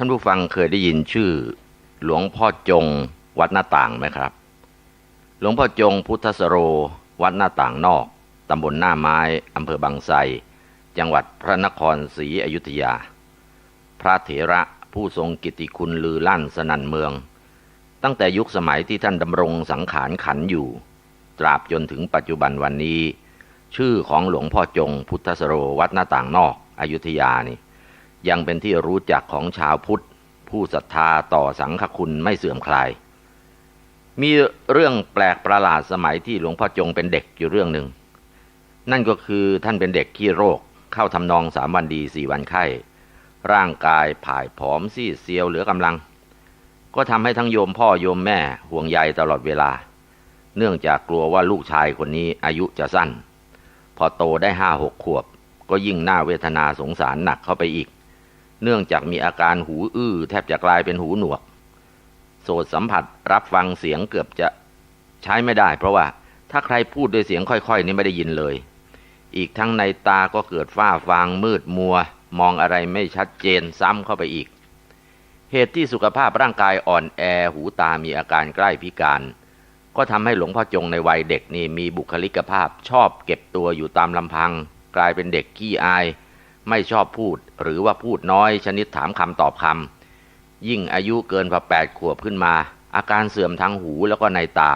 ท่านผู้ฟังเคยได้ยินชื่อ หลวงพ่อจง วัดหน้าต่างไหมครับ หลวงพ่อจงพุทธสโร วัดหน้าต่างนอก ตำบลหน้าไม้อำเภอบางไทรจังหวัดพระนครศรีอยุธยา พระเถระผู้ทรงกิตติคุณลือลั่นสนันเมือง ตั้งแต่ยุคสมัยที่ท่านดำรงสังขารขันอยู่ ตราบจนถึงปัจจุบันวันนี้ ชื่อของหลวงพ่อจงพุทธสโรวัดหน้าต่างนอกอยุธยานี่ ยังเป็นที่รู้จักของชาวพุทธ ผู้ศรัทธาต่อสังฆคุณไม่เสื่อมคลาย มีเรื่องแปลกประหลาดสมัยที่หลวงพ่อจงเป็นเด็กอยู่เรื่องหนึ่ง นั่นก็คือท่านเป็นเด็กขี้โรค เข้าทำนองสามวันดีสี่วันไข้ ร่างกายผายผอมซีดเซียวเหลือกำลัง ก็ทำให้ทั้งโยมพ่อโยมแม่ห่วงใยตลอดเวลา เนื่องจากกลัวว่าลูกชายคนนี้อายุจะสั้น พอโตได้ห้าหกขวบ ก็ยิ่งน่าเวทนาสงสารหนักเข้าไปอีก เนื่องจากมีอาการหูอื้อ แทบจะกลายเป็นหูหนวก โสดสัมผัสรับฟังเสียงเกือบจะใช้ไม่ได้ เพราะว่าถ้าใครพูดด้วยเสียงค่อยๆ นี่ไม่ได้ยินเลย อีกทั้งในตาก็เกิดฝ้าฟางมืดมัว มองอะไรไม่ชัดเจนซ้ำเข้าไปอีก เหตุที่สุขภาพร่างกายอ่อนแอหูตามีอาการใกล้พิการ ก็ทำให้หลวงพ่อจงในวัยเด็กนี่มีบุคลิกภาพ ชอบเก็บตัวอยู่ตามลำพัง กลายเป็นเด็กขี้อาย ไม่ชอบพูด หรือว่าพูดน้อยชนิดถามคำตอบคำยิ่งอายุเกินพอแปดขวบขึ้นมา อาการเสื่อมทางหูแล้วก็ในตา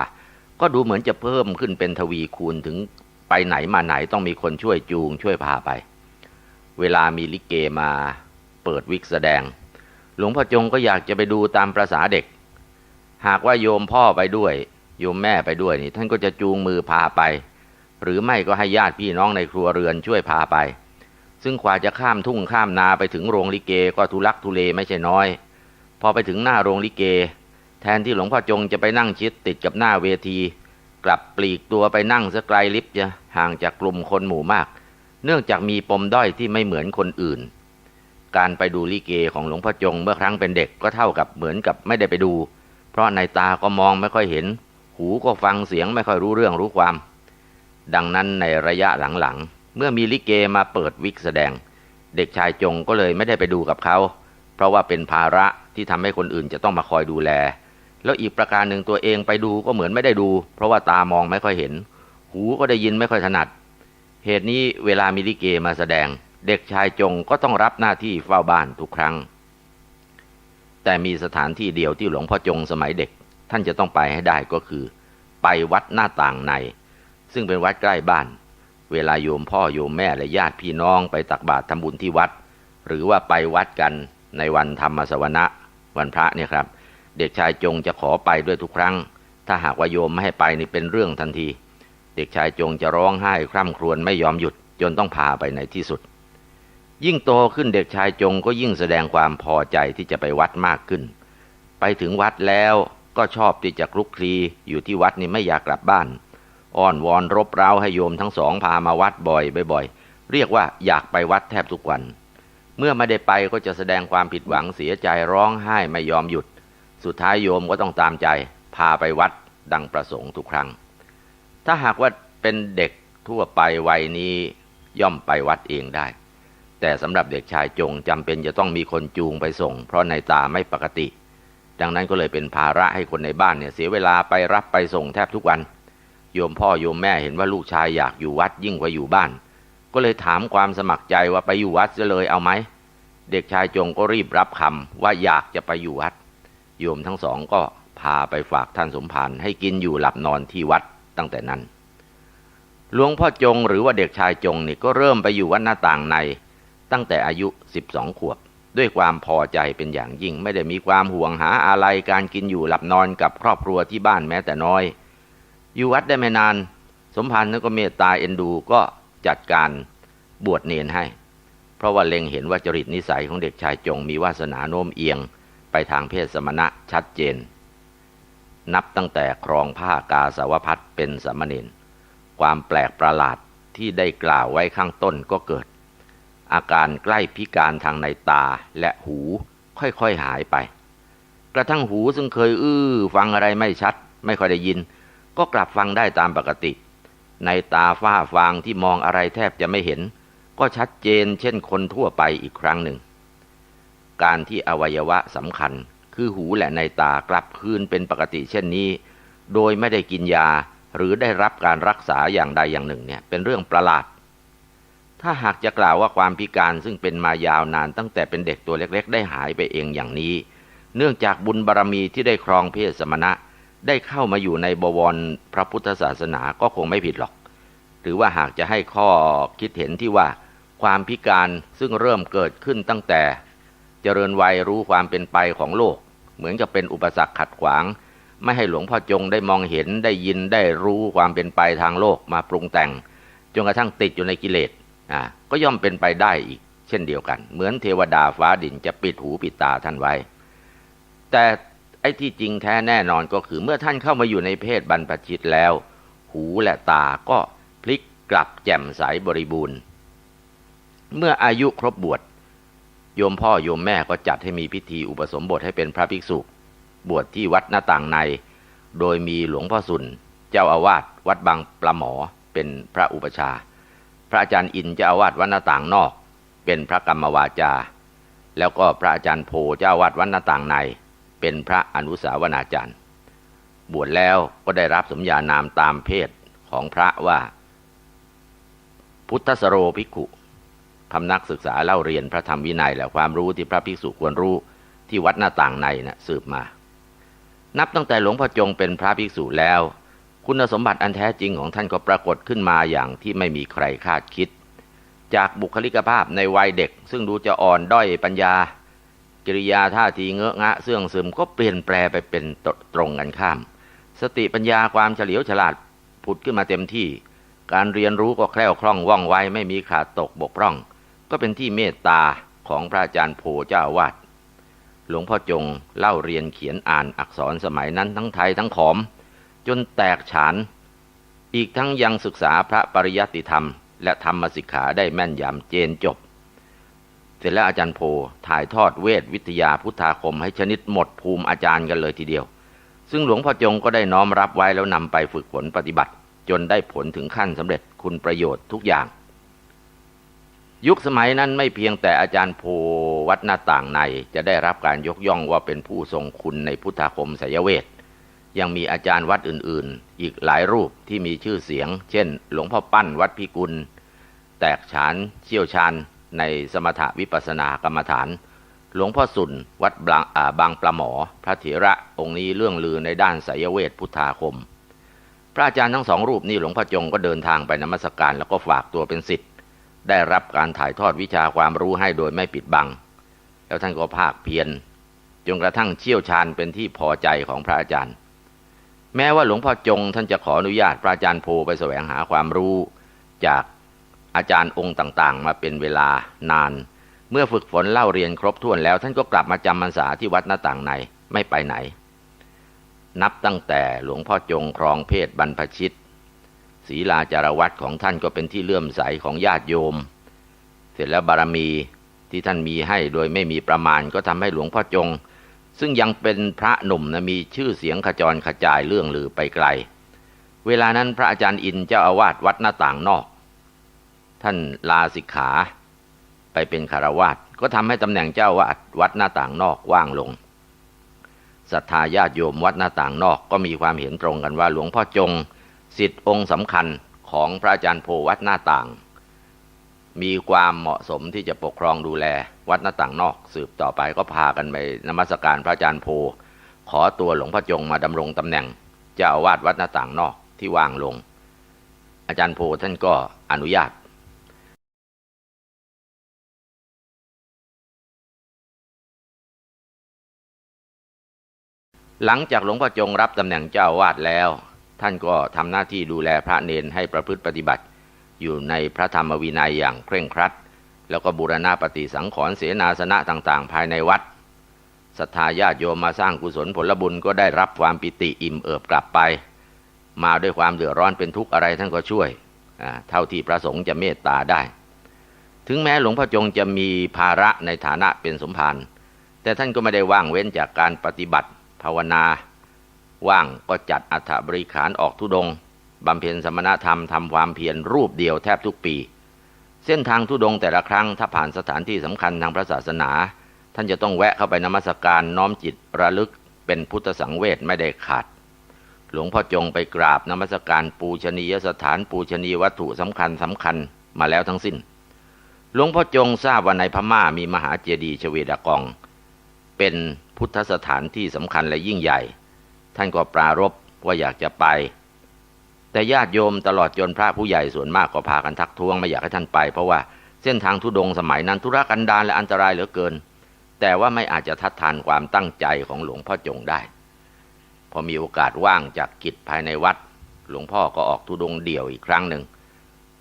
ก็ดูเหมือนจะเพิ่มขึ้นเป็นทวีคูณถึงไปไหนมาไหนต้องมีคนช่วยจูงช่วยพาไป เวลามีลิเกมาเปิดวิกแสดง หลวงพ่อจงก็อยากจะไปดูตามประษาเด็ก หากว่าโยมพ่อไปด้วย โยมแม่ไปด้วยนี่ท่านก็จะจูงมือพาไป หรือไม่ก็ให้ญาติพี่น้องในครัวเรือนช่วยพาไป ซึ่งกว่าจะข้ามทุ่งข้ามนาไปถึงโรงลิเกก็ทุลักทุเลไม่ใช่น้อย พอไปถึงหน้าโรงลิเก แทนที่หลวงพ่อจงจะไปนั่งชิดติดกับหน้าเวที กลับปลีกตัวไปนั่งสไกลลิฟจะห่างจากกลุ่มคนหมู่มาก เนื่องจากมีปมด้อยที่ไม่เหมือนคนอื่น การไปดูลิเกของหลวงพ่อจงเมื่อครั้งเป็นเด็กก็เท่ากับเหมือนกับไม่ได้ไปดู เพราะในตาก็มองไม่ค่อยเห็น หูก็ฟังเสียงไม่ค่อยรู้เรื่องรู้ความ ดังนั้นในระยะหลังๆ เมื่อมีลิเกมาเปิดวิกแสดง เด็กชายจงก็เลยไม่ได้ไปดูกับเขา เพราะว่าเป็นภาระที่ทำให้คนอื่นจะต้องมาคอยดูแล แล้วอีกประการหนึ่งตัวเองไปดูก็เหมือนไม่ได้ดู เพราะว่าตามองไม่ค่อยเห็น หูก็ได้ยินไม่ค่อยถนัด เหตุนี้เวลามีลิเกมาแสดง เด็กชายจงก็ต้องรับหน้าที่เฝ้าบ้านทุกครั้ง แต่มีสถานที่เดียวที่หลวงพ่อจงสมัยเด็ก ท่านจะต้องไปให้ได้ก็คือ ไปวัดหน้าต่างใน ซึ่งเป็นวัดใกล้บ้าน เวลาโยมพ่อโยมแม่และญาติพี่น้องไปตักบาตรทำบุญที่วัด หรือว่าไปวัดกันในวันธรรมสวนะวันพระเนี่ยครับ เด็กชายจงจะขอไปด้วยทุกครั้ง ถ้าหากว่าโยมไม่ให้ไปนี่เป็นเรื่องทันที เด็กชายจงจะร้องไห้คร่ำครวญไม่ยอมหยุดจนต้องพาไปในที่สุด ยิ่งโตขึ้นเด็กชายจงก็ยิ่งแสดงความพอใจที่จะไปวัดมากขึ้น ไปถึงวัดแล้วก็ชอบที่จะคลุกคลีอยู่ที่วัดนี่ไม่อยากกลับบ้าน อ้อนวอนรบเร้าให้โยมทั้งสองพามาวัดบ่อยบ่อยๆเรียกว่าอยากไปวัดแทบทุกวัน เมื่อไม่ได้ไปก็จะแสดงความผิดหวังเสียใจร้องไห้ไม่ยอมหยุด สุดท้ายโยมก็ต้องตามใจ พาไปวัดดังประสงค์ทุกครั้ง ถ้าหากว่าเป็นเด็กทั่วไปวัยนี้ย่อมไปวัดเองได้ แต่สำหรับเด็กชายจงจำเป็นจะต้องมีคนจูงไปส่ง เพราะในตาไม่ปกติ ดังนั้นก็เลยเป็นภาระให้คนในบ้านเนี่ยเสียเวลาไปรับไปส่งแทบทุกวัน โยมพ่อโยมแม่เห็นว่าลูกชายอยากอยู่วัดยิ่งกว่าอยู่บ้าน ก็เลยถามความสมัครใจว่าไปอยู่วัดจะเลยเอาไหม เด็กชายจงก็รีบรับคำว่าอยากจะไปอยู่วัด โยมทั้งสองก็พาไปฝากท่านสมภารให้กินอยู่หลับนอนที่วัดตั้งแต่นั้น หลวงพ่อจงหรือว่าเด็กชายจงนี่ก็เริ่มไปอยู่วัดหน้าต่างใน ตั้งแต่อายุ 12 ขวบ ด้วยความพอใจเป็นอย่างยิ่งไม่ได้มีความห่วงหาอะไรการกินอยู่หลับนอนกับครอบครัวที่บ้านแม้แต่น้อย อยู่วัดได้ไม่นาน สมภารก็เมตตาเอ็นดูก็จัดการบวชเนนให้ เพราะว่าเล็งเห็นว่าจริตนิสัยของเด็กชายจงมีวาสนาโน้มเอียงไปทางเพศสมณะชัดเจน นับตั้งแต่ครองผ้ากาสาวพัดเป็นสมเณรความแปลกประหลาดที่ได้กล่าวไว้ข้างต้นก็เกิด อาการใกล้พิการทางในตาและหูค่อยๆหายไป กระทั่งหูซึ่งเคยอื้อฟังอะไรไม่ชัด ไม่ค่อยได้ยิน ก็กลับฟังได้ตามปกติ ในตาฝ้าฟางที่มองอะไรแทบจะไม่เห็น ก็ชัดเจนเช่นคนทั่วไปอีกครั้งหนึ่ง การที่อวัยวะสำคัญ คือหูและในตากลับคืนเป็นปกติเช่นนี้ โดยไม่ได้กินยาหรือได้รับการรักษาอย่างใดอย่างหนึ่งเนี่ยเป็นเรื่องประหลาด ถ้าหากจะกล่าวว่าความพิการซึ่งเป็นมายาวนานตั้งแต่เป็นเด็กตัวเล็ก ๆ ได้หายไปเองอย่างนี้ เนื่องจากบุญบารรมีที่ได้ครองเพศสมณะ ได้เข้ามาอยู่ในบวรพระพุทธศาสนาก็คงไม่ผิดหรอก หรือว่าหากจะให้ข้อคิดเห็นที่ว่าความพิการซึ่งเริ่มเกิดขึ้นตั้งแต่ เจริญวัยรู้ความเป็นไปของโลก เหมือนกับเป็นอุปสรรคขัดขวาง ไม่ให้หลวงพ่อจงได้มองเห็นได้ยินได้รู้ความเป็นไปทางโลกมาปรุงแต่งจนกระทั่งติดอยู่ในกิเลสอ่าก็ย่อมเป็นไปได้อีก เช่นเดียวกัน เหมือนเทวดาฟ้าดินจะปิดหูปิดตาท่านไว้ แต่ ไอ้ที่จริงแท้แน่นอนก็คือเมื่อท่านเข้ามาอยู่ในเพศบรรพชิตแล้ว หูและตาก็พลิกกลับแจ่มใสบริบูรณ์ เมื่ออายุครบบวชโยมพ่อโยมแม่ก็จัดให้มีพิธีอุปสมบทให้เป็นพระภิกษุ บวชที่วัดหน้าต่างใน โดยมีหลวงพ่อสุน เจ้าอาวาสวัดบางปลาหมอเป็นพระอุปชา พระอาจารย์อินเจ้าอาวาสวัดหน้าต่างนอก เป็นพระกรรมวาจา แล้วก็พระอาจารย์โพเจ้าอาวาสวัดหน้าต่างใน เป็นพระอนุสาวนาจารย์ บวชแล้วก็ได้รับสมญานามตามเพศของพระว่า พุทธสโรภิกขุพำนักศึกษาเล่าเรียนพระธรรมวินัยและความรู้ที่พระภิกษุควรรู้ที่วัดหน้าต่างในนะสืบมา นับตั้งแต่หลวงพ่อจงเป็นพระภิกษุแล้ว คุณสมบัติอันแท้จริงของท่านก็ปรากฏขึ้นมาอย่างที่ไม่มีใครคาดคิด จากบุคลิกภาพในวัยเด็ก ซึ่งดูจะอ่อนด้อยปัญญา กิริยาท่าทีเงอะงะเสื่องซึมก็เปลี่ยนแปลไปเป็นตรงกันข้าม สติปัญญาความเฉลียวฉลาดผุดขึ้นมาเต็มที่ การเรียนรู้ก็แคล่วคล่องว่องไวไม่มีขาดตกบกพร่อง ก็เป็นที่เมตตาของพระอาจารย์โพเจ้าอาวาดหลวงพ่อจงเล่าเรียนเขียนอ่านอักษรสมัยนั้นทั้งไทยทั้งขอม จนแตกฉาน อีกทั้งยังศึกษาพระปริยัติธรรม และธรรมสิกขาได้แม่นยำเจนจบ เสร็จแล้วอาจารย์โพถ่ายทอดเวทวิทยาพุทธาคมให้ชนิดหมดภูมิอาจารย์กันเลยทีเดียว ซึ่งหลวงพ่อจงก็ได้น้อมรับไว้แล้วนำไปฝึกฝนปฏิบัติ จนได้ผลถึงขั้นสำเร็จคุณประโยชน์ทุกอย่าง ยุคสมัยนั้นไม่เพียงแต่อาจารย์โพวัดหน้าต่างในจะได้รับการยกย่องว่าเป็นผู้ทรงคุณในพุทธาคมสยเวทยังมีอาจารย์วัดอื่นๆ อีกหลายรูปที่มีชื่อเสียง เช่น หลวงพ่อปั้นวัดพิกุล แตกฉานเชี่ยวชาญ ในสมถะวิปัสสนากรรมฐาน หลวงพ่อสุนวัดบางบางปลาหมอ พระเถระองค์นี้เรื่องลือในด้านไสยเวทพุทธาคม พระอาจารย์ทั้งสองรูปนี้หลวงพ่อจงก็เดินทางไปนมัสการแล้วก็ฝากตัวเป็นศิษย์ได้รับการถ่ายทอดวิชาความรู้ให้โดยไม่ปิดบัง แล้วท่านก็ภาคเพียรจนกระทั่งเชี่ยวชาญเป็นที่พอใจของพระอาจารย์ แม้ว่าหลวงพ่อจงท่านจะขออนุญาตพระอาจารย์โพไปแสวงหาความรู้จาก อาจารย์องค์ต่างๆ มาเป็นเวลานาน เมื่อฝึกฝนเล่าเรียนครบถ้วนแล้ว ท่านก็กลับมาจำพรรษาที่วัดหน้าต่างในไม่ไปไหน นับตั้งแต่หลวงพ่อจงครองเพศบรรพชิตศีลาจารวัตของท่านก็เป็นที่เลื่อมใสของญาติโยม เสร็จแล้วบารมีที่ท่านมีให้โดยไม่มีประมาณก็ทำให้หลวงพ่อจง ซึ่งยังเป็นพระหนุ่มนะมีชื่อเสียงขจรขจายเรื่องลือไปไกล เวลานั้นพระอาจารย์อินเจ้าอาวาสวัดหน้าต่างนอก ท่านลาสิกขา ไปเป็นคารวาสก็ทำให้ตำแหน่งเจ้าวาดวัดหน้าต่างนอกว่างลงศรัทธาญาติโยมวัดหน้าต่างนอกก็มีความเห็นตรงกันว่าหลวงพ่อจงสิทธิองค์สำคัญของพระอาจารย์โพวัดหน้าต่าง มีความเหมาะสมที่จะปกครองดูแลวัดหน้าต่างนอก สืบต่อไปก็พากันไปนมัสการพระอาจารย์โพ ขอตัวหลวงพ่อจงมาดำรงตำแหน่งเจ้าอาวาสวัดหน้าต่างนอกที่ว่างลง อาจารย์โพท่านก็อนุญาต หลังจากหลวงพ่อจงรับตำแหน่งเจ้าวาสแล้ว ท่านก็ทำหน้าที่ดูแลพระเนนให้ประพฤติปฏิบัติ อยู่ในพระธรรมวินัยอย่างเคร่งครัด แล้วก็บูรณาปฏิสังขรณ์เสนาสนะต่างๆ ภายในวัดศรัทธาญาติโยมมาสร้างกุศลผลบุญก็ได้รับความปิติอิ่มเอิบกลับไป มาด้วยความเดือดร้อนเป็นทุกข์อะไรท่านก็ช่วยเท่าที่พระสงฆ์จะเมตตาได้ ถึงแม้หลวงพ่อจงจะมีภาระในฐานะเป็นสมภารแต่ท่านก็ไม่ได้ว่างเว้นจากการปฏิบัติ ภาวนา ว่างก็จัดอัฐบริขารออกทุดงบำเพ็ญสมณธรรมทำความเพียรรูปเดียวแทบทุกปี เส้นทางทุดงแต่ละครั้งถ้าผ่านสถานที่สำคัญทางพระศาสนา ท่านจะต้องแวะเข้าไปนมัสการน้อมจิตระลึกเป็นพุทธสังเวชไม่ได้ขาด หลวงพ่อจงไปกราบนมัสการปูชนียสถานปูชนีวัตถุสำคัญสำคัญมาแล้วทั้งสิ้น หลวงพ่อจงทราบว่าในพม่ามีมหาเจดีย์ชเวดากอง เป็น พุทธสถานที่สำคัญและยิ่งใหญ่ ท่านก็ปรารบว่าอยากจะไป แต่ญาติโยมตลอดจนพระผู้ใหญ่ส่วนมากก็พากันทักท้วงไม่อยากให้ท่านไป เพราะว่าเส้นทางทุดงสมัยนั้นธุรกันดารและอันตรายเหลือเกิน แต่ว่าไม่อาจจะทัดทานความตั้งใจของหลวงพ่อจงได้ พอมีโอกาสว่างจากกิจภายในวัด หลวงพ่อก็ออกทุดงเดี่ยวอีกครั้งหนึ่ง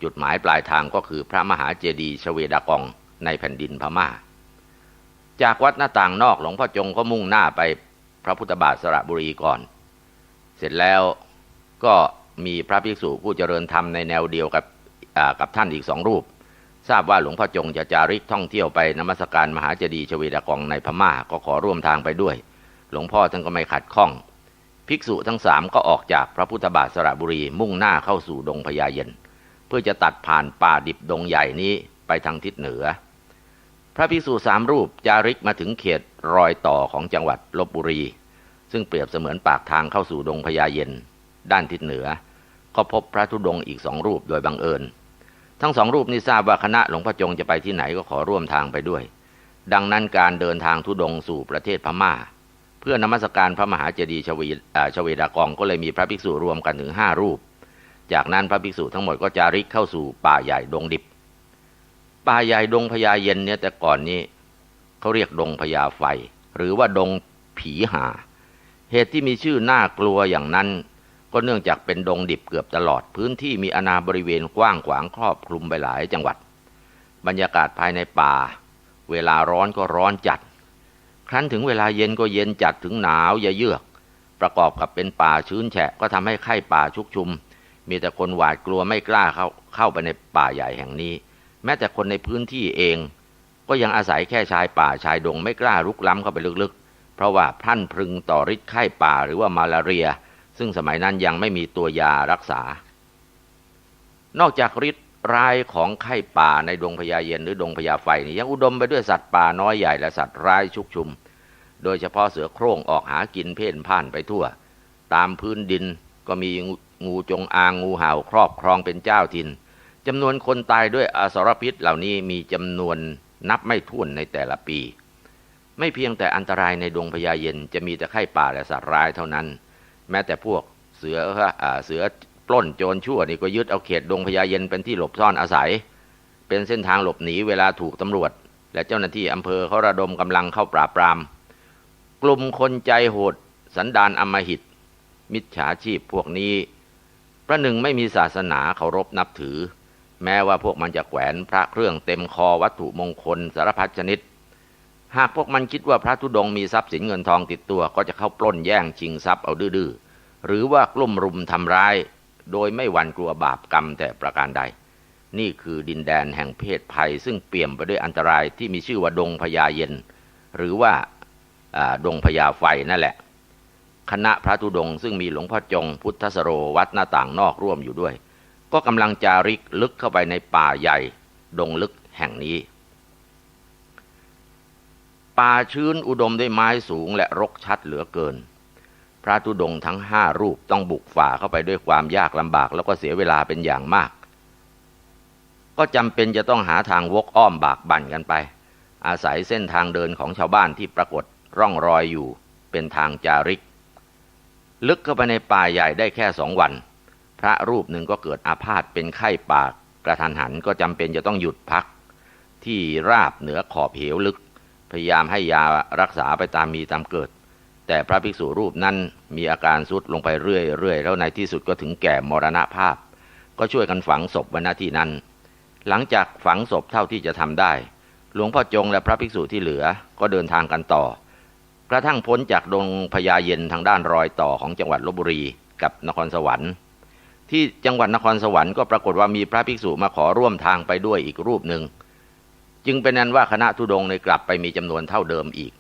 จุดหมายปลายทางก็คือพระมหาเจดีย์ชเวดากองในแผ่นดินพม่า จากวัดหน้าต่างนอกหลวงพ่อจงก็มุ่งหน้าไปพระพุทธบาทสระบุรีก่อน เสร็จแล้วก็มีพระภิกษุผู้เจริญธรรมในแนวเดียวกับกับท่านอีกสองรูป ทราบว่าหลวงพ่อจงจะจาริกท่องเที่ยวไปนมัสการมหาเจดีย์ชเวดากองในพม่าก็ขอร่วมทางไปด้วย หลวงพ่อท่านก็ไม่ขัดข้อง ภิกษุทั้งสามก็ออกจากพระพุทธบาทสระบุรีมุ่งหน้าเข้าสู่ดงพญาเย็น เพื่อจะตัดผ่านป่าดิบดงใหญ่นี้ไปทางทิศเหนือ ระภิกษุสามรูปจาริกมาถึงเขตรอยต่อของจังหวัดลบบุรี ซึ่งเปรียบเสมือนปากทางเข้าสู่ดงพญาเย็น ด้านทิศเหนือ ก็พบพระธุดงค์อีกสองรูปโดยบังเอิญ ทั้งสองรูปนี้ทราบว่าคณะหลวงพ่อจงจะไปที่ไหนก็ขอร่วมทางไปด้วย ดังนั้นการเดินทางธุดงค์สู่ประเทศพม่า เพื่อนมัสการพระมหาเจดีย์ชเวชเวดากองก็เลยมีพระภิกษุรวมกันถึงห้ารูป จากนั้นพระภิกษุทั้งหมดก็จาริกเข้าสู่ป่าใหญ่ดงดิบ ป่าใหญ่ดงพญาเย็นเนี่ยแต่ก่อนนี้เขาเรียกดงพญาไฟ หรือว่าดงผีหา เหตุที่มีชื่อน่ากลัวอย่างนั้น ก็เนื่องจากเป็นดงดิบเกือบตลอดพื้นที่มีอาณาบริเวณกว้างขวางครอบคลุมไปหลายจังหวัด บรรยากาศภายในป่า เวลาร้อนก็ร้อนจัด ครั้นถึงเวลาเย็นก็เย็นจัดถึงหนาวอย่าเยือก ประกอบกับเป็นป่าชื้นแฉะก็ทำให้ไข้ป่าชุกชุม มีแต่คนหวาดกลัวไม่กล้าเข้าเข้าไปในป่าใหญ่แห่งนี้ แม้แต่คนในพื้นที่เอง ก็ยังอาศัยแค่ชายป่าชายดงไม่กล้ารุกล้ำเข้าไปลึกๆ เพราะว่าพรั่นพรึงต่อฤทธิ์ไข้ป่าหรือว่ามาลาเรีย ซึ่งสมัยนั้นยังไม่มีตัวยารักษา นอกจากฤทธิ์ร้ายของไข้ป่าในดงพญาเย็นหรือดงพญาไฟนี่ยังอุดมไปด้วยสัตว์ป่าน้อยใหญ่และสัตว์ร้ายชุกชุม โดยเฉพาะเสือโคร่งออกหากินเพ่นพ่านไปทั่ว ตามพื้นดินก็มีงูจงอางงูเห่าครอบครองเป็นเจ้าถิ่น จำนวนคนตายด้วยอสรพิษเหล่านี้มีจำนวนนับไม่ถ้วนในแต่ละปี ไม่เพียงแต่อันตรายในดงพญาเย็นจะมีแต่ไข้ป่าและสัตว์ร้ายเท่านั้น แม้แต่พวกเสือเสือปล้นโจรชั่วนี่ก็ยึดเอาเขตดงพญาเย็นเป็นที่หลบซ่อนอาศัย เป็นเส้นทางหลบหนีเวลาถูกตำรวจ และเจ้าหน้าที่อำเภอเขาระดมกำลังเข้าปราบปราม กลุ่มคนใจโหด สันดานอำมหิต มิจฉาชีพพวกนี้ ประหนึ่งไม่มีศาสนาเคารพนับถือ แม้ว่าพวกมันจะแขวนพระเครื่องเต็มคอวัตถุมงคลสารพัดชนิด หากพวกมันคิดว่าพระธุดงค์มีทรัพย์สินเงินทองติดตัวก็จะเข้าปล้นแย่งชิงทรัพย์เอาดื้อหรือว่ากลุ่มรุมทำร้าย โดยไม่หวั่นกลัวบาปกรรมแต่ประการใด นี่คือดินแดนแห่งเพศภัย ซึ่งเปี่ยมไปด้วยอันตรายที่มีชื่อว่าดงพญาเย็น หรือว่าดงพญาไฟนั่นแหละ คณะพระธุดงค์ซึ่งมีหลวงพ่อจงพุทธสโรวัดหน้าต่างนอกร่วมอยู่ด้วย ก็กำลังจาริกลึกเข้าไปในป่าใหญ่ ดงลึกแห่งนี้ ป่าชื้นอุดมด้วยไม้สูงและรกชัดเหลือเกิน พระธุดงทั้งห้ารูปต้องบุกฝ่าเข้าไปด้วยความยากลำบากแล้วก็เสียเวลาเป็นอย่างมาก ก็จำเป็นจะต้องหาทางวกอ้อมบากบั่นกันไป อาศัยเส้นทางเดินของชาวบ้านที่ปรากฏร่องรอยอยู่เป็นทางจาริก ลึกเข้าไปในป่าใหญ่ได้แค่สองวัน พระรูปหนึ่งก็เกิดอาพาธเป็นไข้ปากกระทันหันก็จำเป็นจะต้องหยุดพัก ที่ราบเหนือขอบเหวลึก พยายามให้ยารักษาไปตามมีตามเกิด แต่พระภิกษุรูปนั้นมีอาการสุดลงไปเรื่อยๆแล้วในที่สุดก็ถึงแก่มรณภาพ ก็ช่วยกันฝังศพไว้หน้าที่นั้น หลังจากฝังศพเท่าที่จะทำได้ หลวงพ่อจงและพระภิกษุที่เหลือก็เดินทางกันต่อกระทั่งพ้นจากดงพญาเย็นทางด้านรอยต่อของจังหวัดลบบุรีกับนครสวรรค์ ที่จังหวัดนครสวรรค์ก็ปรากฏว่ามีพระภิกษุมาขอร่วมทางไปด้วยอีกรูปหนึ่ง จึงเป็นนั้นว่าคณะทุดงในกลับไปมีจำนวนเท่าเดิมอีก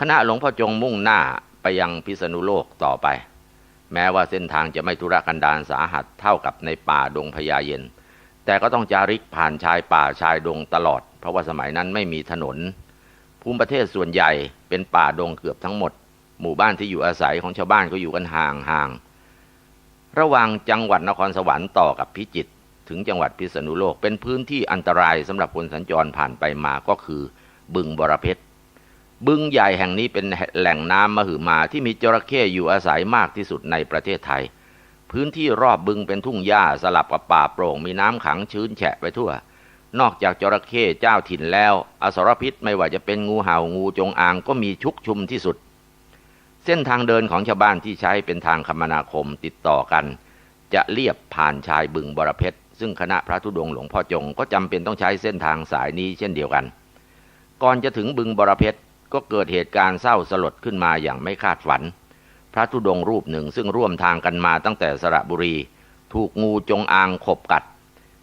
คณะหลวงพ่อจงมุ่งหน้าไปยังพิษณุโลกต่อไป แม้ว่าเส้นทางจะไม่ทุรกันดารสาหัสเท่ากับในป่าดงพญาเย็น แต่ก็ต้องจาริกผ่านชายป่าชายดงตลอด เพราะว่าสมัยนั้นไม่มีถนน ภูมิประเทศส่วนใหญ่เป็นป่าดงเกือบทั้งหมด หมู่บ้านที่อยู่อาศัยของชาวบ้านก็อยู่กันห่างห่างๆ ระหว่างจังหวัดนครสวรรค์ต่อกับพิจิตรถึงจังหวัดพิษณุโลก เป็นพื้นที่อันตรายสำหรับคนสัญจรผ่านไปมาก็คือ บึงบรเพชรบึงใหญ่แห่งนี้เป็นแหล่งน้ำมหึมาที่มีจระเข้อยู่อาศัยมากที่สุดในประเทศไทย พื้นที่รอบบึงเป็นทุ่งหญ้าสลับกับป่าโปร่งมีน้ำขังชื้นแฉะไปทั่ว นอกจากจระเข้เจ้าถิ่นแล้ว อสรพิษไม่ว่าจะเป็นงูเห่างูจงอางก็มีชุกชุมที่สุด เส้นทางเดินของชาวบ้านที่ใช้เป็นทางคมนาคมติดต่อกัน จะเลียบผ่านชายบึงบรเพชรซึ่งคณะพระธุดงหลวงพ่อจงก็จำเป็นต้องใช้เส้นทางสายนี้เช่นเดียวกัน ก่อนจะถึงบึงบรเพชรก็เกิดเหตุการณ์เศร้าสลดขึ้นมาอย่างไม่คาดฝัน พระธุดงรูปหนึ่งซึ่งร่วมทางกันมาตั้งแต่สระบุรี ถูกงูจงอางขบกัด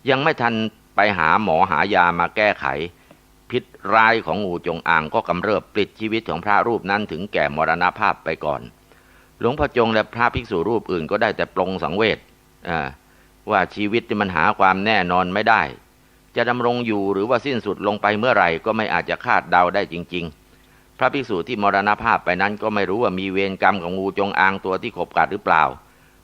ยังไม่ทันไปหาหมอหายามาแก้ไข พิษร้ายของงูจงอางก็กำเริบปลิดชีวิตของพระรูปนั้นถึงแก่มรณภาพไปก่อน หลวงพ่อจงและพระภิกษุรูปอื่นก็ได้แต่ปรงสังเวชว่าชีวิตที่มันหาความแน่นอนไม่ได้ จะดำรงอยู่หรือว่าสิ้นสุดลงไปเมื่อไหร่ก็ไม่อาจจะคาดเดาได้จริง ๆ พระภิกษุที่มรณภาพไปนั้นก็ไม่รู้ว่ามีเวรกรรมกับงูจงอางตัวที่ขบกัดหรือเปล่า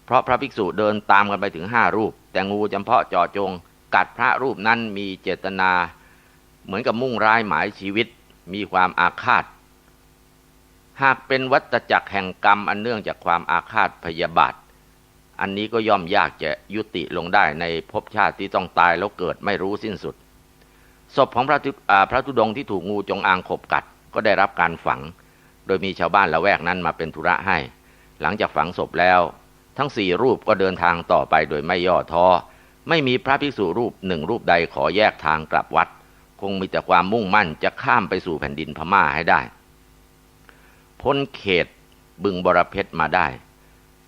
เพราะพระภิกษุเดินตามกันไปถึงห้ารูป แต่งูจำเพาะเจาะจง กัดพระรูปนั้นมีเจตนา เหมือนกับมุ่งร้ายหมายชีวิตมีความอาฆาต หากเป็นวัฏจักรแห่งกรรมอันเนื่องจากความอาฆาตพยาบาท อันนี้ก็ย่อมยากจะยุติลงได้ในภพชาติที่ต้องตายแล้วเกิดไม่รู้สิ้นสุด ศพของพระธุพระธุดงที่ถูกงูจงอางขบกัด ก็ได้รับการฝัง โดยมีชาวบ้านละแวกนั้นมาเป็นธุระให้ หลังจากฝังศพแล้ว ทั้งสี่รูปก็เดินทางต่อไปโดยไม่ย่อท้อไม่มีพระภิกษุรูปหนึ่งรูปใดขอแยกทางกลับวัด คงมีแต่ความมุ่งมั่นจะข้ามไปสู่แผ่นดินพม่าให้ได้ พ้นเขตบึงบรเพชรมาได้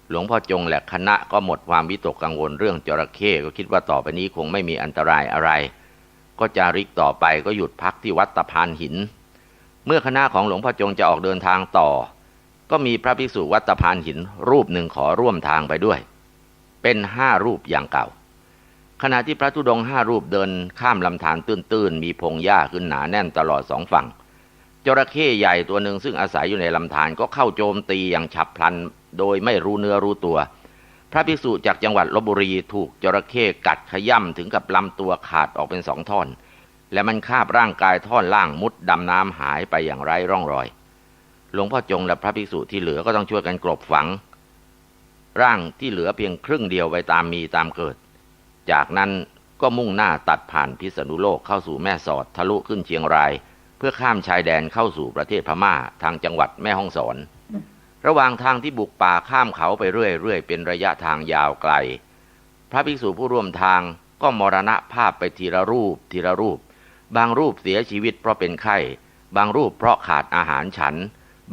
หลวงพ่อจงและคณะก็หมดความวิตกกังวลเรื่องจระเข้ก็คิดว่าต่อไปนี้คงไม่มีอันตรายอะไร ก็จาริกต่อไปก็หยุดพักที่วัดตะพานหิน เมื่อคณะของหลวงพ่อจงจะออกเดินทางต่อ ก็มีพระภิกษุวัดตะพานหินรูปหนึ่งขอร่วมทางไปด้วย เป็นห้ารูปอย่างเก่า ขณะที่พระธุดงห้ารูปเดินข้ามลำธารตื้นๆ มีพงหญ้าขึ้นหนาแน่นตลอดสองฝั่ง จระเข้ใหญ่ตัวหนึ่งซึ่งอาศัยอยู่ในลำธารก็เข้าโจมตีอย่างฉับพลัน โดยไม่รู้เนื้อรู้ตัว พระภิกษุจากจังหวัดลบบุรีถูกจระเข้กัดขย่ำถึงกับลำตัวขาดออกเป็นสองท่อน และมันคาบร่างกายท่อนล่างมุดดำน้ำหายไปอย่างไร้ร่องรอย หลวงพ่อจงและพระภิกษุที่เหลือก็ต้องช่วยกันกลบฝัง ร่างที่เหลือเพียงครึ่งเดียวไว้ตามมีตามเกิด จากนั้นก็มุ่งหน้าตัดผ่านพิษณุโลกเข้าสู่แม่สอดทะลุขึ้นเชียงราย เพื่อข้ามชายแดนเข้าสู่ประเทศพม่าทางจังหวัดแม่ฮ่องสอน ระหว่างทางที่บุกป่าข้ามเขาไปเรื่อยๆเป็นระยะทางยาวไกล พระภิกษุผู้ร่วมทางก็มรณะภาพไปทีละรูปทีละรูป บางรูปเสียชีวิตเพราะเป็นไข้ บางรูปเพราะขาดอาหารฉัน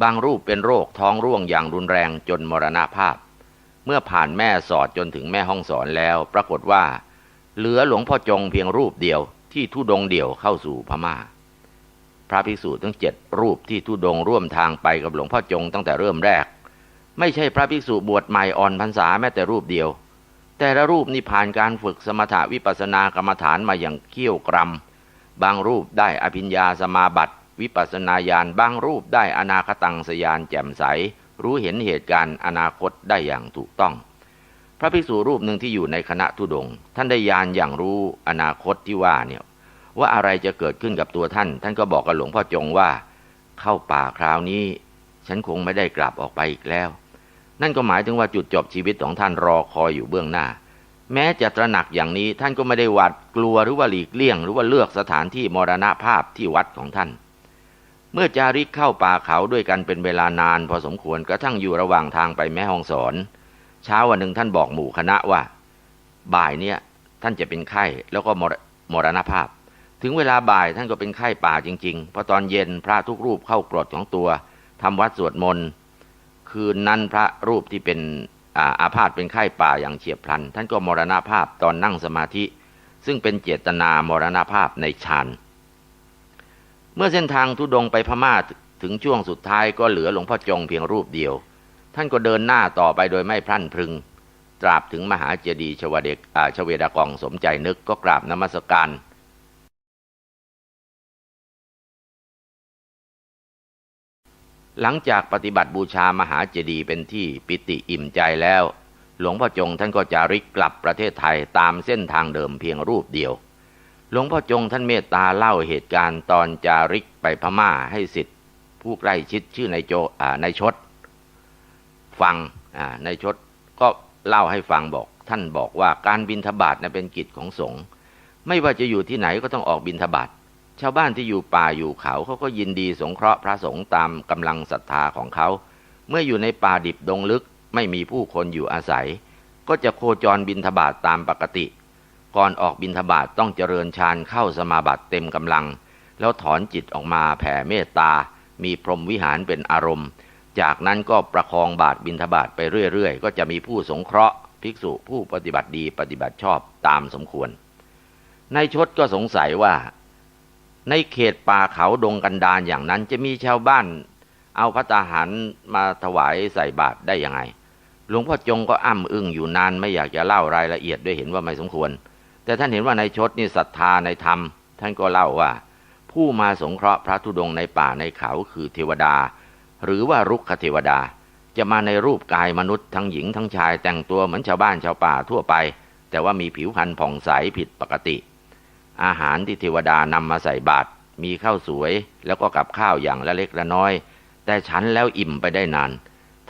บางรูปเป็นโรคท้องร่วงอย่างรุนแรงจนมรณะภาพ เมื่อผ่านแม่สอดจนถึงแม่ห้องสอนแล้ว ปรากฏว่า เหลือหลวงพ่อจงเพียงรูปเดียวที่ทุดงเดี่ยวเข้าสู่พม่า พระภิกษุทั้งเจ็ดรูปที่ทุดงร่วมทางไปกับหลวงพ่อจงตั้งแต่เริ่มแรก ไม่ใช่พระภิกษุบวชใหม่อ่อนพรรษาแม้แต่รูปเดียว แต่ละรูปนี่ผ่านการฝึกสมถวิปัสนากรรมฐานมาอย่างเขี้ยวกรำบางรูปได้อภิญญาสมาบัติ วิปัสนาญาณบางรูปได้อนาคตังสยานแจ่มใส รู้เห็นเหตุการณ์อนาคตได้อย่างถูกต้อง พระภิกษุรูปหนึ่งที่อยู่ในคณะทุดง ท่านได้ญาณอย่างรู้อนาคตที่ว่าเนี่ยว่าอะไรจะเกิดขึ้นกับตัวท่าน ท่านก็บอกกับหลวงพ่อจงว่า เข้าป่าคราวนี้ ฉันคงไม่ได้กลับออกไปอีกแล้ว นั่นก็หมายถึงว่าจุดจบชีวิตของท่านรอคอยอยู่เบื้องหน้า แม้จะตระหนักอย่างนี้ท่านก็ไม่ได้หวาดกลัวหรือว่าหลีกเลี่ยง หรือว่าเลือกสถานที่มรณภาพที่วัดของท่าน เมื่อจาริกเข้าป่าเขาด้วยกันเป็นเวลานาน พอสมควรกระทั่งอยู่ระหว่างทางไปแม่ห้องสอน เช้าวันหนึ่งท่านบอกหมู่คณะว่า บ่ายเนี่ยท่านจะเป็นไข้แล้วก็มรมรณภาพ ถึงเวลาบ่ายท่านก็เป็นไข้ป่าจริงๆพอตอนเย็นพระทุกรูปเข้ากรดของตัวทำวัดสวดมนต์คืนนั้นพระรูปที่เป็นอาอาพาธเป็นไข้ป่าอย่างเฉียบพลัน ท่านก็มรณภาพตอนนั่งสมาธิ ซึ่งเป็นเจตนามรณภาพในฌานเมื่อเส้นทางทุดงไปพม่าถึงช่วงสุดท้ายก็เหลือหลวงพ่อจงเพียงรูปเดียว ท่านก็เดินหน้าต่อไปโดยไม่พลั้นพรึง ตราบถึงมหาเจดีย์ชวเดกอาชเวดากองสมใจนึกก็กราบนมัสการหลังจากปฏิบัติบูชามหาเจดีย์เป็นที่ปิติอิ่มใจแล้ว หลวงพ่อจงท่านก็จาริกกลับประเทศไทยตามเส้นทางเดิมเพียงรูปเดียว หลวงพ่อจงท่านเมตตาเล่าเหตุการณ์ตอนจาริกไปพม่าให้สิทธิ์ผู้ใกล้ชิดชื่อนายโจอ่านายชด ฟังอ่านชดก็เล่าให้ฟังบอก ท่านบอกว่าการบินทบาทนะเป็นกิจของสงฆ์ไม่ว่าจะอยู่ที่ไหนก็ต้องออกบินทบาทชาวบ้านที่อยู่ป่าอยู่เขาเขาก็ยินดีสงเคราะห์พระสงฆ์ตามกำลังศรัทธาของเขา เมื่ออยู่ในป่าดิบดงลึกไม่มีผู้คนอยู่อาศัย ก็จะโคจรบินทบาทตามปกติ ก่อนออกบินทบาทต้องเจริญฌานเข้าสมาบัติเต็มกำลัง แล้วถอนจิตออกมาแผ่เมตตา มีพรหมวิหารเป็นอารมณ์ จากนั้นก็ประคองบาทบินทบาทไปเรื่อยๆ ก็จะมีผู้สงเคราะห์ภิกษุผู้ปฏิบัติดีปฏิบัติชอบตามสมควร ในชดก็สงสัยว่า ในเขตป่าเขาดงกันดารอย่างนั้นจะมีชาวบ้าน เอาพระตาหารมาถวายใส่บาตรได้ยังไง หลวงพ่อจงก็อ้ำอึ้งอยู่นานไม่อยากจะเล่ารายละเอียดด้วยเห็นว่าไม่สมควร แต่ท่านเห็นว่าในชดนี่ศรัทธาในธรรม ท่านก็เล่าว่า ผู้มาสงเคราะห์พระธุดงในป่าในเขาคือเทวดา หรือว่ารุกขเทวดา จะมาในรูปกายมนุษย์ทั้งหญิงทั้งชายแต่งตัวเหมือนชาวบ้านชาวป่าทั่วไป แต่ว่ามีผิวพรรณผ่องใสผิดปกติ อาหารที่เทวดานำมาใส่บาตรมีข้าวสวยแล้วก็กับข้าวอย่างละเล็กละน้อย แต่ฉันแล้วอิ่มไปได้นาน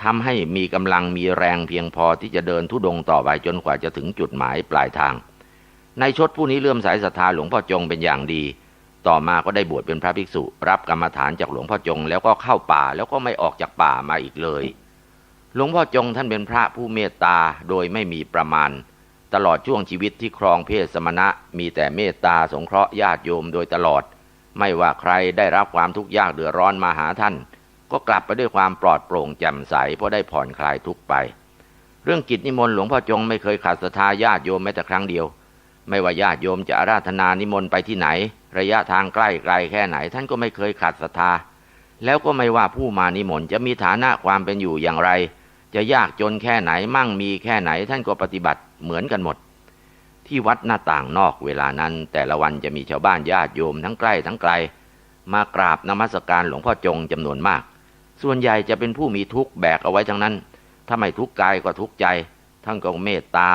ทำให้มีกำลังมีแรงเพียงพอที่จะเดินทุดงต่อไปจนกว่าจะถึงจุดหมายปลายทางในชดผู้นี้เลื่อมสายศรัทธาหลวงพ่อจงเป็นอย่างดี ต่อมาก็ได้บวชเป็นพระภิกษุ รับกรรมฐานจากหลวงพ่อจง แล้วก็เข้าป่าแล้วก็ไม่ออกจากป่ามาอีกเลย หลวงพ่อจงท่านเป็นพระผู้เมตตาโดยไม่มีประมาณ ตลอดช่วงชีวิตที่ครองเพศสมณะ มีแต่เมตตาสงเคราะห์ญาติโยมโดยตลอด ไม่ว่าใครได้รับความทุกข์ยากเดือดร้อนมาหาท่าน ก็กลับไปด้วยความปลอดโปร่งแจ่มใสเพราะได้ผ่อนคลายทุกไป เรื่องกิจนิมนต์หลวงพ่อจงไม่เคยขาดศรัทธาญาติโยมแม้แต่ครั้งเดียว ไม่ว่าญาติโยมจะอาราธนานิมนต์ไปที่ไหน ระยะทางใกล้ไกลแค่ไหน ท่านก็ไม่เคยขาดศรัทธา แล้วก็ไม่ว่าผู้มานิมนต์จะมีฐานะความเป็นอยู่อย่างไร จะยากจนแค่ไหนมั่งมีแค่ไหน ท่านก็ปฏิบัติเหมือนกันหมด ที่วัดหน้าต่างนอกเวลานั้น แต่ละวันจะมีชาวบ้านญาติโยมทั้งใกล้ทั้งไกล มากราบนมัสการหลวงพ่อจงจำนวนมาก ส่วนใหญ่จะเป็นผู้มีทุกข์แบกเอาไว้ทั้งนั้นถ้าไม่ทุกข์กายก็ทุกข์ใจท่านก็เมตตา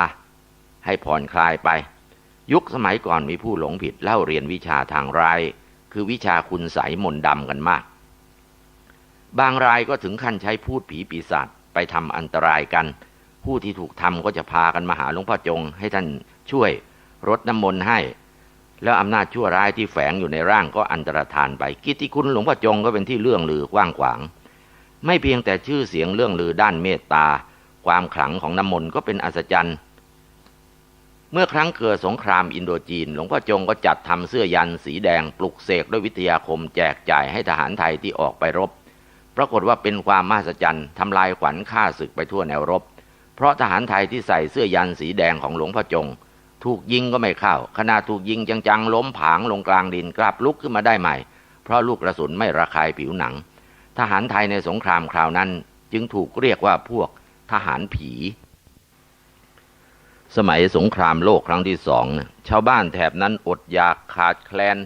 ให้ผ่อนคลายไป ยุคสมัยก่อนมีผู้หลงผิดเล่าเรียนวิชาทางราย คือวิชาคุณใสยมนต์ดำกันมาก บางรายก็ถึงขั้นใช้พูดผีปีศาจไปทำอันตรายกัน ผู้ที่ถูกทำก็จะพากันมาหาหลวงพ่อจง ให้ท่านช่วยรดน้ำมนต์ให้ แล้วอำนาจชั่วร้ายที่แฝงอยู่ในร่างก็อันตรธานไป กิตติคุณหลวงพ่อจงก็เป็นที่เรื่องลือกว้างขวาง ไม่เพียงแต่ชื่อเสียงเรื่องลือด้านเมตตา ความขลังของน้ำมนต์ก็เป็นอัศจรรย์ เมื่อครั้งเกิดสงครามอินโดจีน หลวงพ่อจงก็จัดทำเสื้อยันสีแดงปลุกเสกด้วยวิทยาคมแจกจ่ายให้ทหารไทยที่ออกไปรบ ปรากฏว่าเป็นความมหัศจรรย์ทำลายขวัญฆ่าศึกไปทั่วแนวรบ เพราะทหารไทยที่ใส่เสื้อยันสีแดงของหลวงพ่อจง ถูกยิงก็ไม่เข้าขณะถูกยิงจังๆล้มผางลงกลางดินกลับลุกขึ้นมาได้ใหม่ เพราะลูกกระสุนไม่ระคายผิวหนัง ทหารไทยในสงครามคราวนั้น จึงถูกเรียกว่าพวกทหารผี สมัยสงครามโลกครั้งที่สองนะชาวบ้านแถบนั้นอดอยากขาดแคลน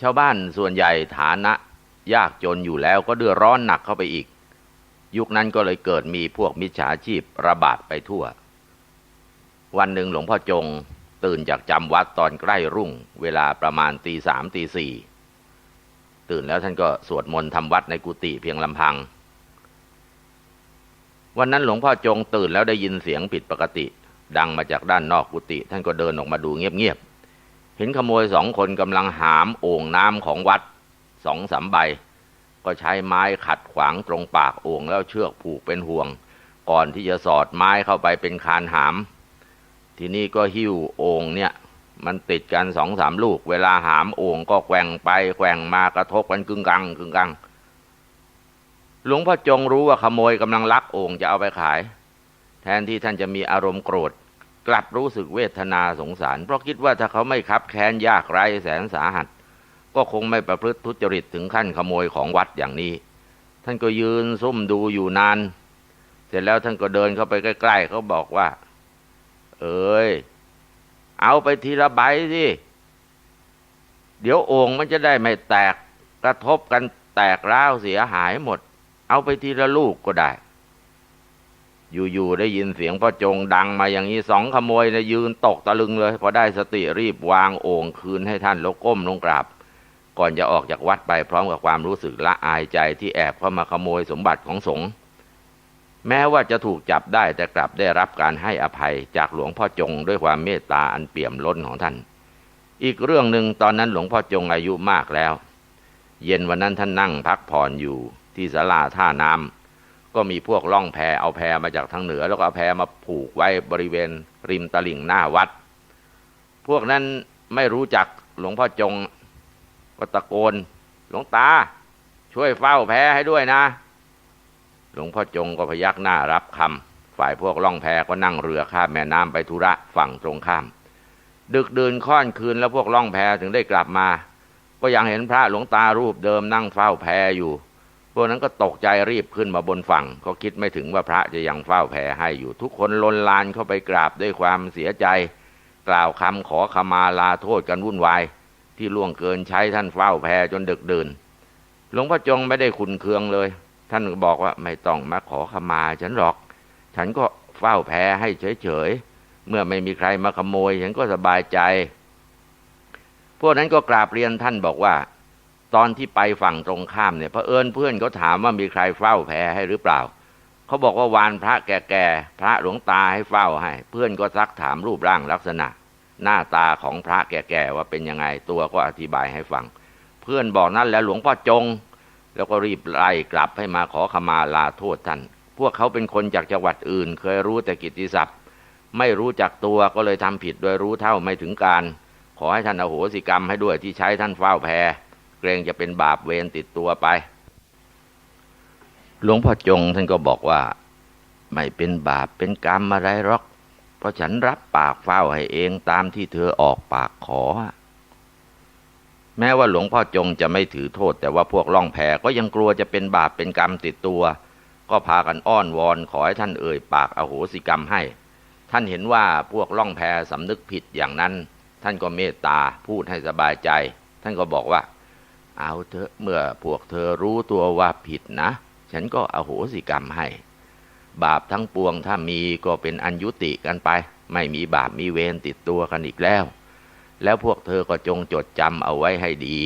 ชาวบ้านส่วนใหญ่ฐานะ ยากจนอยู่แล้วก็เดือดร้อนหนักเข้าไปอีก ยุคนั้นก็เลยเกิดมีพวกมิจฉาชีพระบาดไปทั่ว วันหนึ่งหลวงพ่อจงตื่นจากจำวัดตอนใกล้รุ่ง เวลาประมาณตีสามตีสี่ตื่นแล้วท่านก็สวดมนต์ทำวัดในกุฏิเพียงลำพัง วันนั้นหลวงพ่อจงตื่นแล้วได้ยินเสียงผิดปกติ ดังมาจากด้านนอกกุฏิท่านก็เดินออกมาดูเงียบๆเห็นขโมยสองคนกำลังหามโอ่งน้ำของวัดสองสามใบ ก็ใช้ไม้ขัดขวางตรงปากโอ่งแล้วเชือกผูกเป็นห่วง ก่อนที่จะสอดไม้เข้าไปเป็นคานหาม ทีนี้ก็หิ้วโอ่งเนี่ยมันติดกันสองสามลูก เวลาหามโอ่งก็แกว่งไปแกว่งมากระทบกันกึ่งกังกึ่งกังหลวงพ่อจงรู้ว่าขโมยกำลังลักโอ่งจะเอาไปขาย แทนที่ท่านจะมีอารมณ์โกรธ กลับรู้สึกเวทนาสงสาร เพราะคิดว่าถ้าเขาไม่คับแค้นยากไร้แสนสาหัส ก็คงไม่ประพฤติทุจริตถึงขั้นขโมยของวัดอย่างนี้ ท่านก็ยืนซุ่มดูอยู่นาน เสร็จแล้วท่านก็เดินเข้าไปใกล้ ๆ เขาบอกว่า เอ้ยเอาไปทีละใบสิเดี๋ยวโอ่งมันจะได้ไม่แตกกระทบกันแตกร้าวเสียหายหมด เอาไปทีละลูกก็ได้ อยู่ๆได้ยินเสียงพ่อจงดังมาอย่างนี้สองขโมยนะยืนตกตะลึงเลย พอได้สติรีบวางโอ่งคืนให้ท่านแล้วก้มลงกราบ ก่อนจะออกจากวัดไปพร้อมกับความรู้สึกละอายใจที่แอบเข้ามาขโมยสมบัติของสงฆ์แม้ว่าจะถูกจับได้แต่กลับได้รับการให้อภัยจากหลวงพ่อจงด้วยความเมตตาอันเปี่ยมล้นของท่าน อีกเรื่องหนึ่งตอนนั้นหลวงพ่อจงอายุมากแล้ว เย็นวันนั้นท่านนั่งพักผ่อนอยู่ที่ศาลาท่าน้ำ ก็มีพวกล่องแพเอาแพมาจากทางเหนือ แล้วก็เอาแพมาผูกไว้บริเวณริมตลิ่งหน้าวัด พวกนั้นไม่รู้จักหลวงพ่อจงก็ตะโกน หลวงตา ช่วยเฝ้าแพให้ด้วยนะ หลวงพ่อจงก็พยักหน้ารับคำฝ่ายพวกล่องแพก็นั่งเรือข้ามแม่น้ำไปธุระฝั่งตรงข้าม ดึกดื่นค่อนคืนแล้วพวกล่องแพถึงได้กลับมา ก็ยังเห็นพระหลวงตารูปเดิมนั่งเฝ้าแพอยู่ พวกนั้นก็ตกใจรีบขึ้นมาบนฝั่งเขาคิดไม่ถึงว่าพระจะยังเฝ้าแพให้อยู่ทุกคนลนลานเข้าไปกราบด้วยความเสียใจ กล่าวคำขอขมาลาโทษกันวุ่นวาย ที่ล่วงเกินใช้ท่านเฝ้าแพจนดึกดื่นหลวงพ่อจงไม่ได้ขุนเคืองเลย ท่านบอกว่าไม่ต้องมาขอขมาฉันหรอก ฉันก็เฝ้าแพให้เฉยๆ เมื่อไม่มีใครมาขโมย ฉันก็สบายใจ พวกนั้นก็กราบเรียนท่านบอกว่า ตอนที่ไปฝั่งตรงข้ามเนี่ยพระเอิญเพื่อนเขาถามว่ามีใครเฝ้าแพให้หรือเปล่า เขาบอกว่าวานพระแก่ๆพระหลวงตาให้เฝ้าให้ เพื่อนก็ซักถามรูปร่างลักษณะ หน้าตาของพระแก่ๆว่าเป็นยังไงตัวก็อธิบายให้ฟัง เพื่อนบอกนั่นแล้วหลวงพ่อจง แล้วก็รีบไล่กลับให้มาขอขมาลาโทษท่านพวกเขาเป็นคนจากจังหวัดอื่น เคยรู้แต่กิตติศัพท์ ไม่รู้จักตัวก็เลยทำผิดโดยรู้เท่าไม่ถึงการ ขอให้ท่านอโหสิกรรมให้ด้วยที่ใช้ท่านเฝ้าแพ เกรงจะเป็นบาปเวรติดตัวไป หลวงพ่อจงท่านก็บอกว่า ไม่เป็นบาปเป็นกรรมอะไรหรอก เพราะฉันรับปากเฝ้าให้เองตามที่เธอออกปากขอ แม้ว่าหลวงพ่อจงจะไม่ถือโทษ แต่ว่าพวกล่องแพก็ยังกลัวจะเป็นบาปเป็นกรรมติดตัว ก็พากันอ้อนวอนขอให้ท่านเอ่ยปากอโหสิกรรมให้ ท่านเห็นว่าพวกล่องแพสำนึกผิดอย่างนั้นท่านก็เมตตาพูดให้สบายใจ ท่านก็บอกว่า เอาเถอะเมื่อพวกเธอรู้ตัวว่าผิดนะ ฉันก็อโหสิกรรมให้ บาปทั้งปวงถ้ามีก็เป็นอันยุติกันไป ไม่มีบาปมีเวรติดตัวกันอีกแล้ว แล้วพวกเธอก็จงจดจำเอาไว้ให้ดี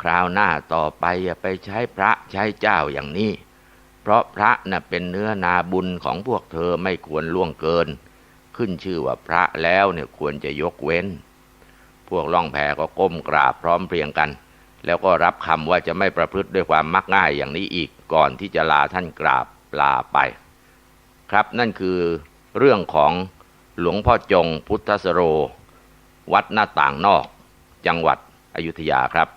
คราวหน้าต่อไปอย่าไปใช้พระใช้เจ้าอย่างนี้ เพราะพระน่ะเป็นเนื้อนาบุญของพวกเธอไม่ควรล่วงเกิน ขึ้นชื่อว่าพระแล้วเนี่ยควรจะยกเว้น พวกล่องแพก็ก้มกราบพร้อมเพรียงกัน แล้วก็รับคำว่าจะไม่ประพฤติด้วยความมักง่ายอย่างนี้อีกก่อนที่จะลาท่านกราบลาไป ครับนั่นคือเรื่องของหลวงพ่อจงพุทธสโร วัดหน้าต่างนอก จังหวัดอยุธยาครับ